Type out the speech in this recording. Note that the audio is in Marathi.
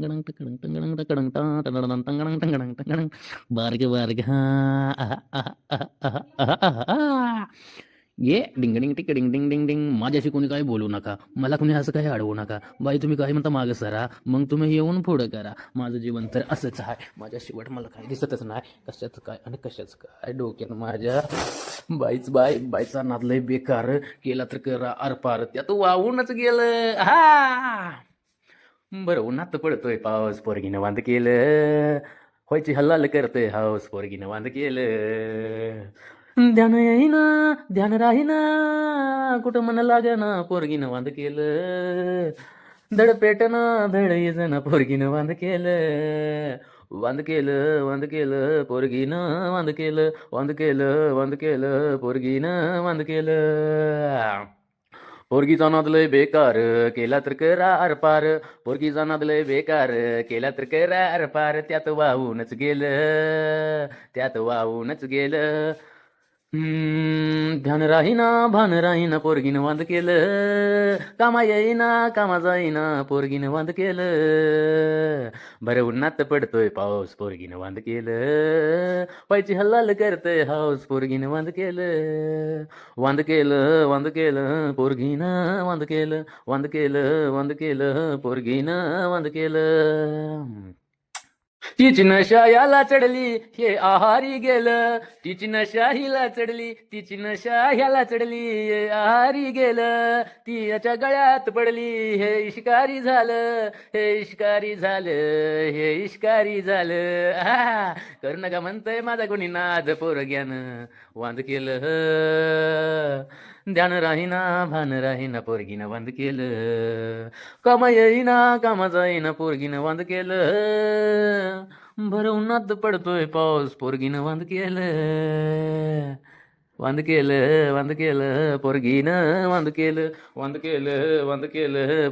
टंगडंग टंगडंग टंगडंग टंगडंग टा टंगडंग टंगडंग टंगडंग टंगडंग बारग बारग हा ये डिंग डिंग टिक डिंग डिंग डिंग डिंग माझ्याशी कोणी काही बोलू नका मला कोणी असं काही अडवू नका बाई तुम्ही काय म्हणता मागं सरा मग तुम्ही येऊन पुढं करा माझं जीवन तर असंच आहे माझ्या शेवट मला काही दिसतच नाही कशाचं काय आणि कशाचं काय डोक्यात माझ्या बाईच बाई बाईचा नादलय बेकार केला तर करा आरपार त्यात वाहूनच गेलं हा बरं उन्हात पडतोय पाऊस पोरगीनं बांध केलं. व्हायची हल्लाल करतोय हाऊस पोरगीनं बांध केलं. ध्यान येईना ध्यान राहीना कुठं मन लागना पोरगीनं बांध केलं. धड पेटना धड येजना पोरगीनं बांध केलं. वांद केलं वांद केलं पोरगीनं वांद केलं वांद केलं वांद केलं पोरगीनं वांद केलं. पोरगीचा नाद लय बेकार केला तर करार पार. पोरगीचा नाद लय बेकार केला तर करार पार. त्यात वाहूनच गेलं त्यात वाहूनच गेलं. ध्यान राहीना भान राहीना पोरगीनं वांद केलं. कामा येईना कामा जाईना पोरगीनं वांद केलं. बरं उन्हात पडतोय पाऊस पोरगीनं वांद केलं. पायची हल्लाल करतोय हाऊस पोरगीनं वांद केलं. वांद केलं वांद केलं पोरगीनं वांद केलं. वांद केलं वांद केलं पोरगीनं वांद केलं. तिची नशा याला चढली हे आहारी गेलं. तिची नशा हिला चढली तिची नशा ह्याला चढली हे आहारी गेलं. ती याच्या गळ्यात पडली हे इश्कारी झालं. हे इश्कारी झालं हे इश्कारी झालं. करू कर नका म्हणतय माझा कोणी नाद पोरग्यानं वांद केलं ध्यान राहीना भान राहीना पोरगीनं वांद केलं. कामा येईना कामा जाईना पोरगीनं वांद केलं. भर उन्हात पडतोय पाऊस. पोरगीनं वांद केलं. वांद केलं वांद केलं. पोरगीनं वांद केलं वांद केलं वांद केलं.